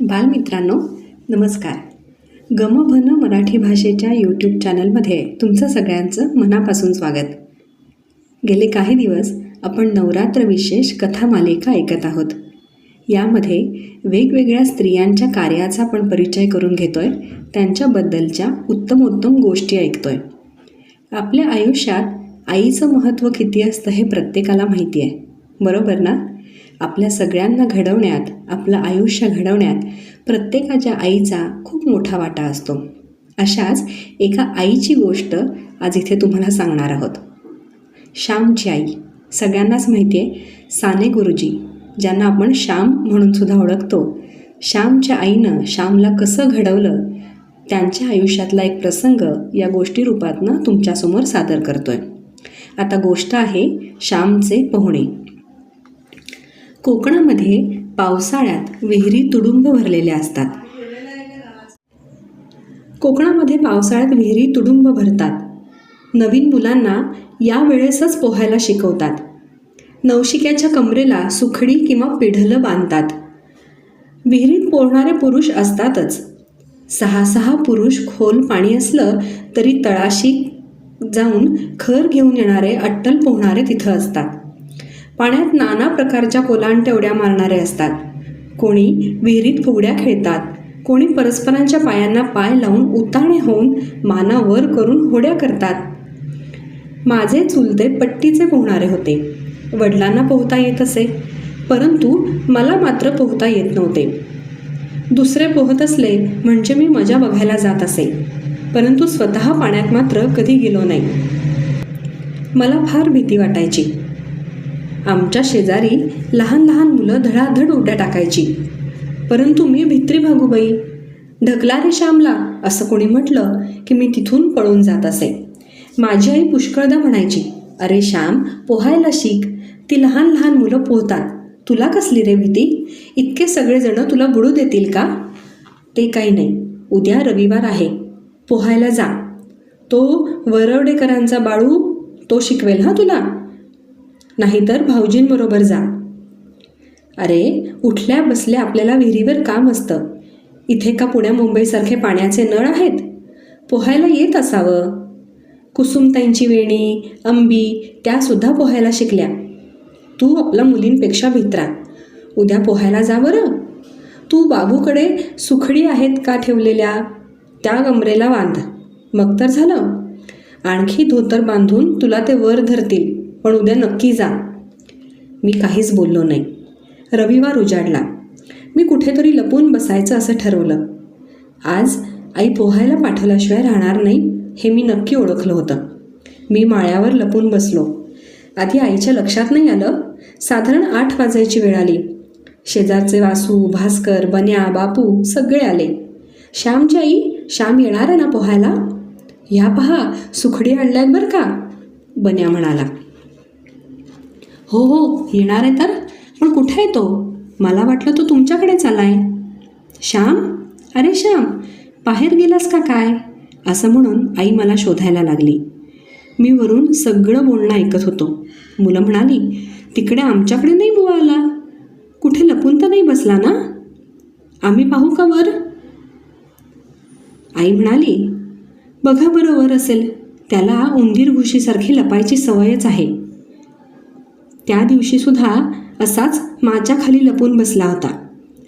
बालमित्रांनो नमस्कार. गमभन मराठी भाषेच्या यूट्यूब चॅनलमध्ये तुमचं सगळ्यांचं मनापासून स्वागत. गेले काही दिवस आपण नवरात्र विशेष कथा मालिका ऐकत आहोत. यामध्ये वेगवेगळ्या स्त्रियांच्या कार्याचा आपण परिचय करून घेतोय त्यांच्याबद्दलच्या उत्तमोत्तम गोष्टी ऐकतोय. आपल्या आयुष्यात आईचं महत्त्व किती असतं हे प्रत्येकाला माहिती आहे. बरोबर ना? आपल्या सगळ्यांना घडवण्यात आपलं आयुष्य घडवण्यात प्रत्येकाच्या आईचा खूप मोठा वाटा असतो. अशाच एका आईची गोष्ट आज इथे तुम्हाला सांगणार आहोत. श्यामची आई. सगळ्यांनाच माहिती आहे साने गुरुजी ज्यांना आपण श्याम म्हणून सुद्धा ओळखतो श्यामच्या आईनं श्यामला कसं घडवलं त्यांच्या आयुष्यातला एक प्रसंग या गोष्टी रूपातनं तुमच्यासमोर सादर करतो आहे आता गोष्ट आहे श्यामचे पोहणे. कोकणामध्ये पावसाळ्यात विहिरी तुडुंब भरलेल्या असतात. कोकणामध्ये पावसाळ्यात विहिरी तुडुंब भरतात. नवीन मुलांना या वेळेसच पोहायला शिकवतात. नवशिक्याच्या कमरेला सुखडी किंवा पिढलं बांधतात. विहिरीत पोहणारे पुरुष असतातच. सहा सहा पुरुष खोल पाणी असलं तरी तळाशी जाऊन खर घेऊन येणारे अट्टल पोहणारे तिथं असतात. पाण्यात नाना प्रकारच्या कोलांटेवड्या मारणारे असतात. कोणी विहिरीत फुगड्या खेळतात. कोणी परस्परांच्या पायांना पाय लावून उताणे होऊन माना वर करून होड्या करतात. माझे चुलते पट्टीचे पोहणारे होते. वडिलांना पोहता येत असे. परंतु मला मात्र पोहता येत नव्हते. दुसरे पोहत असले म्हणजे मी मजा बघायला जात असे. परंतु स्वतः पाण्यात मात्र कधी गेलो नाही. मला फार भीती वाटायची. आमच्या शेजारी लहान लहान मुलं धडाधड उड्या टाकायची. परंतु मी भित्री भागूबाई ढकला रे श्यामला असं कोणी म्हटलं की मी तिथून पळून जात असे. माझी आई पुष्कळदा म्हणायची अरे श्याम पोहायला शिक. ती लहान लहान मुलं पोहतात. तुला कसली रे भीती? इतके सगळेजणं तुला बुडू देतील का? ते काही नाही. उद्या रविवार आहे. पोहायला जा. तो वरवडेकरांचा बाळू तो शिकवेल हा तुला. नाहीतर भाऊजींबरोबर जा. अरे उठल्या बसल्या आपल्याला विहिरीवर काम असतं. इथे का पुण्या मुंबईसारखे पाण्याचे नळ आहेत? पोहायला येत असावं. कुसुमताईंची वेणी अंबी त्यासुद्धा पोहायला शिकल्या. तू आपल्या मुलींपेक्षा भित्रा. उद्या पोहायला जा बरं. तू बाबूकडे सुखडी आहेत का ठेवलेल्या? त्या गमरेला बांध. मग तर झालं. आणखी धोतर बांधून तुला ते वर धरतील. पण उद्या नक्की जा. मी काहीच बोललो नाही. रविवार उजाडला. मी कुठेतरी लपून बसायचं असं ठरवलं. आज आई पोहायला पाठवल्याशिवाय राहणार नाही हे मी नक्की ओळखलं होतं. मी माळ्यावर लपून बसलो. आधी आईच्या लक्षात नाही आलं. साधारण आठ वाजायची वेळ आली. शेजारचे वासू भास्कर बन्या बापू सगळे आले. श्यामची आई श्याम येणार आहे ना पोहायला? ह्या पहा सुखडी आणल्यात बरं का? बन्या म्हणाला. हो हो येणार आहे तर. पण कुठे आहे तो? मला वाटलं तो तुमच्याकडेच चालाय श्याम? अरे श्याम बाहेर गेलास का काय? असं म्हणून आई मला शोधायला लागली. मी वरून सगळं बोलणं ऐकत होतो. मुलं म्हणाली तिकडे आमच्याकडे नाही बुवा आला. कुठे लपून तर नाही बसला ना? आम्ही पाहू का वर? आई म्हणाली बघा बरं वर असेल. त्याला उंदीर घुशीसारखी लपायची सवयच आहे. त्या दिवशीसुद्धा असाच माझ्याखाली लपून बसला होता.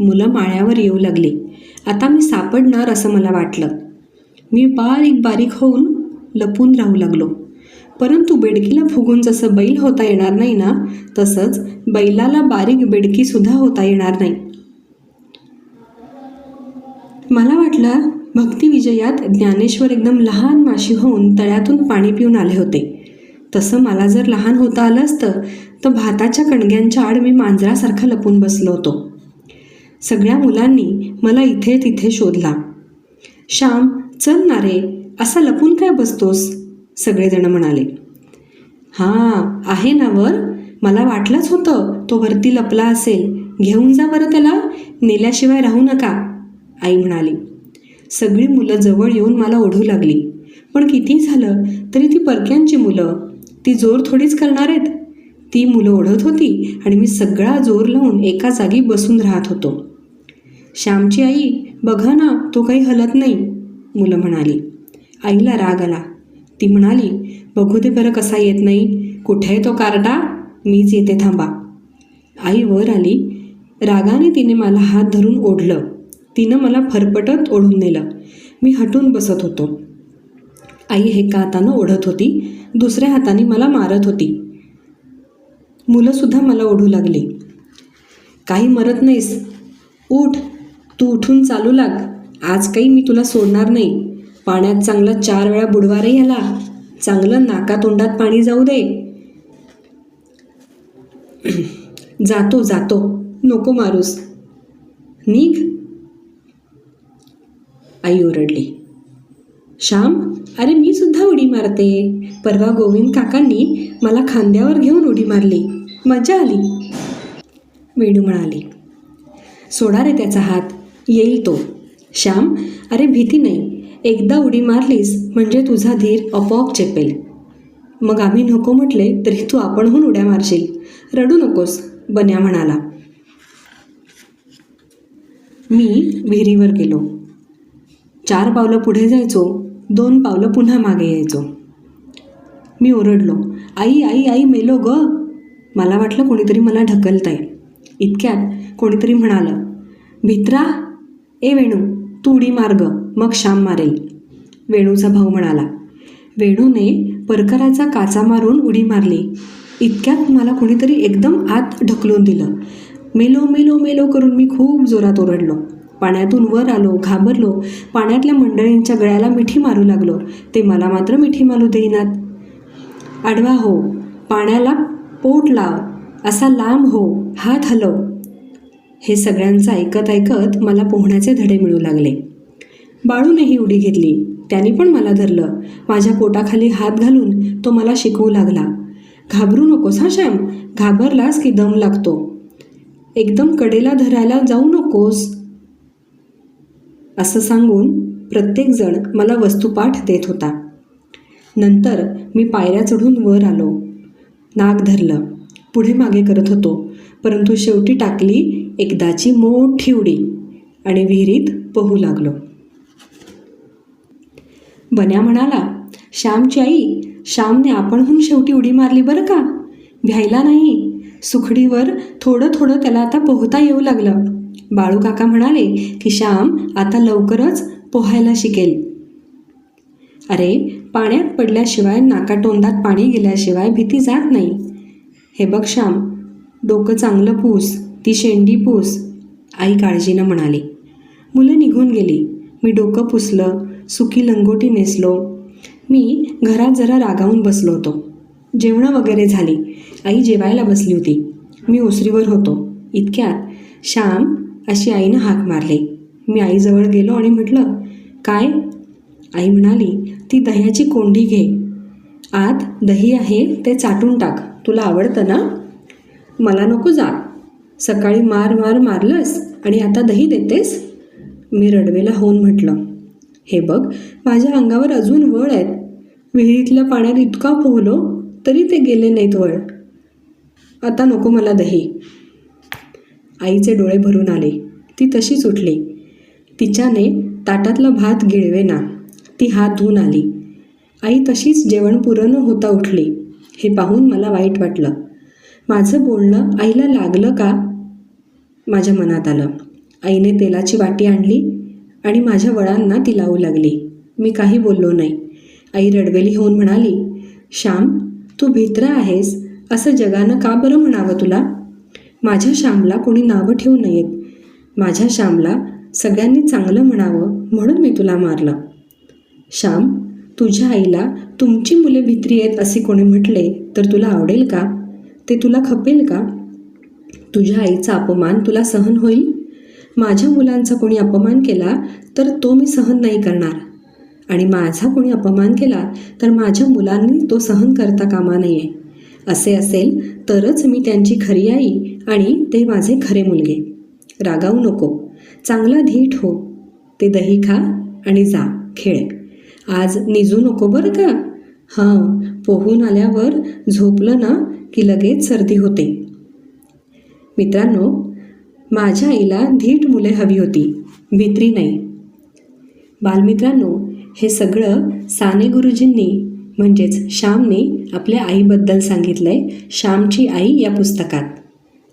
मुलं माळ्यावर येऊ लागली. आता मी सापडणार असं मला वाटलं. मी बारीक बारीक होऊन लपून राहू लागलो. परंतु बेडकीला फुगून जसं बैल होता येणार नाही ना तसंच बैलाला बारीक बेडकीसुद्धा होता येणार नाही. मला वाटलं भक्ती विजयात ज्ञानेश्वर एकदम लहान माशी होऊन तळ्यातून पाणी पिऊन आले होते. तसं मला जर लहान होता आलं असतं तर भाताच्या कणग्यांच्या आड मी मांजरासारखा लपून बसलो होतो. सगळ्या मुलांनी मला इथे तिथे शोधला. श्याम चल ना रे असा लपून काय बसतोस? सगळेजण म्हणाले. हां आहे ना वर. मला वाटलंच होतं तो वरती लपला असेल. घेऊन जा बरं त्याला नेल्याशिवाय राहू नका आई म्हणाली. सगळी मुलं जवळ येऊन मला ओढू लागली. पण किती झालं तरी ती परक्यांची मुलं ती जोर थोडीच करणार आहेत. ती मुलं ओढत होती आणि मी सगळा जोर लावून एका जागी बसून राहत होतो. श्यामची आई बघा ना तो काही हलत नाही मुलं म्हणाली. आईला राग आला. ती म्हणाली बघू दे बरं कसा येत नाही. कुठे आहे तो कारडा मीच येते थांबा. आई वर आली. रागाने तिने मला हात धरून ओढलं. तिनं मला फरफटत ओढून नेलं. मी हटून बसत होतो. आई एका हातानं ओढत होती दुसऱ्या हाताने मला मारत होती. मुलंसुद्धा मला ओढू लागली. काही मरत नाहीस. उठ. तू उठून चालू लाग. आज काही मी तुला सोडणार नाही. पाण्यात चांगलं चार वेळा बुडवा रे चांगलं नाका तोंडात पाणी जाऊ दे. जातो जातो. नको मारूस. निघ. आई ओरडली. श्याम अरे मी सुद्धा उडी मारते. परवा गोविंद काकांनी मला खांद्यावर घेऊन उडी मारली. मजा आली. वेणू म्हणाली सोडा रे त्याचा हात. येईल तो. श्याम अरे भीती नाही. एकदा उडी मारलीस म्हणजे तुझा धीर आपोआप चेपेल. मग आम्ही नको म्हटले तरी तू आपणहून उड्या मारशील. रडू नकोस बन्या म्हणाला. मी विहिरीवर गेलो. चार पावलं पुढे जायचो. दोन पावलं पुन्हा मागे यायचो. मी ओरडलो आई आई आई मेलो ग. मला वाटलं कोणीतरी मला ढकलतंय. इतक्यात कोणीतरी म्हणालं भित्रा ए वेणू तू उडी मार्ग मग श्याम मारेल. वेणूचा भाऊ म्हणाला वेणूने परकराचा काचा मारून उडी मारली. इतक्यात मला कोणीतरी एकदम आत ढकलून दिलं. मेलो मेलो मेलो करून मी खूप जोरात ओरडलो. पाण्यातून वर आलो घाबरलो. पाण्यातल्या मंडळींच्या गळ्याला मिठी मारू लागलो. ते मला मात्र मिठी मारू देईनात. आडवा हो पाण्याला पोट लाव. असा लांब हो हात हलव. हे सगळ्यांचं ऐकत ऐकत मला पोहण्याचे धडे मिळू लागले. बाळूनेही उडी घेतली. त्याने पण मला धरलं. माझ्या पोटाखाली हात घालून तो मला शिकवू लागला. घाबरू नकोस हा श्याम. घाबरलास की दम लागतो. एकदम कडेला धरायला जाऊ नकोस. असं सांगून प्रत्येकजण मला वस्तुपाठ देत होता. नंतर मी पायऱ्या चढून वर आलो. नाक धरलं. पुढे मागे करत होतो. परंतु शेवटी टाकली एकदाची मोठी उडी आणि विहिरीत पोहू लागलो. बन्या म्हणाला श्यामची आई श्यामने आपणहून शेवटी उडी मारली बरं का? भ्यायला नाही. सुखडीवर थोडं थोडं त्याला आता पोहता येऊ लागलं. बाळू काका म्हणाले की श्याम आता लवकरच पोहायला शिकेल. अरे पाण्यात पडल्याशिवाय नाकाटोंदात पाणी गेल्याशिवाय भीती जात नाही. हे बघ श्याम डोकं चांगलं पूस ती शेंडी पूस आई काळजीनं म्हणाली. मुलं निघून गेली. मी डोकं पुसलं सुकी लंगोटी नेसलो. मी घरात जरा रागावून बसलो होतो. जेवणं वगैरे झाली. आई जेवायला बसली होती. मी ओसरीवर होतो. इतक्यात श्याम अशी आईनं हाक मारली. मी आईजवळ गेलो आणि म्हटलं काय? आई म्हणाली ती दह्याची कोंडी घे. आत दही आहे ते चाटून टाक. तुला आवडतं ना? मला नको जा. सकाळी मार मार मारलंस आणि आता दही देतेस? मी रडवेला होऊन म्हटलं हे बघ माझ्या अंगावर अजून वळ आहेत. विहिरीतल्या पाण्यात इतका पोहलो तरी ते गेले नाहीत वळ. आता नको मला दही. आईचे डोळे भरून आले. ती तशीच उठली. तिच्याने ताटातला भात गिळवेना. ती हात धुवून आली. आई तशीच जेवण पुरण होता उठली. हे पाहून मला वाईट वाटलं. माझं बोलणं आईला लागलं का? माझ्या मनात आलं. आईने तेलाची वाटी आणली आणि माझ्या वळांना ती लावू लागली. मी काही बोललो नाही. आई रडवेली होऊन म्हणाली श्याम तू भित्र आहेस. असं जगानं का बरं म्हणावं तुला? माझ्या श्यामला कोणी नावं ठेवू नयेत. माझ्या श्यामला सगळ्यांनी चांगलं म्हणावं म्हणून मी तुला मारलं. श्याम तुझ्या आईला तुमची मुले भित्री आहेत असे कोणी म्हटले तर तुला आवडेल का? ते तुला खपेल का? तुझ्या आईचा अपमान तुला सहन होईल? माझ्या मुलांचा कोणी अपमान केला तर तो मी सहन नाही करणार. आणि माझा कोणी अपमान केला तर माझ्या मुलांनी तो सहन करता कामा नये. असे असेल तरच मी त्यांची खरी आई आणि ते माझे खरे मुलगे. रागावू नको. चांगला धीट हो. ते दही खा आणि जा खेळ. आज निजू नको बरं का? हां पोहून आल्यावर झोपलं ना की लगेच सर्दी होते. मित्रांनो माझ्या आईला धीट मुले हवी होती. भित्री नाही. बालमित्रांनो हे सगळं साने गुरुजींनी म्हणजेच श्यामने आपल्या आईबद्दल सांगितलं आहे श्यामची आई या पुस्तकात.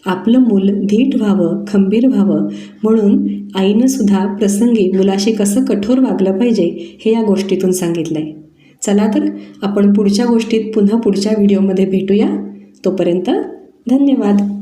आपलं मूल धीट व्हावं खंबीर व्हावं म्हणून आईनं सुद्धा प्रसंगी मुलाशी कसं कठोर वागलं पाहिजे हे या गोष्टीतून सांगितलं आहे चला तर आपण पुढच्या गोष्टीत पुन्हा पुढच्या व्हिडिओमध्ये भेटूया. तोपर्यंत धन्यवाद.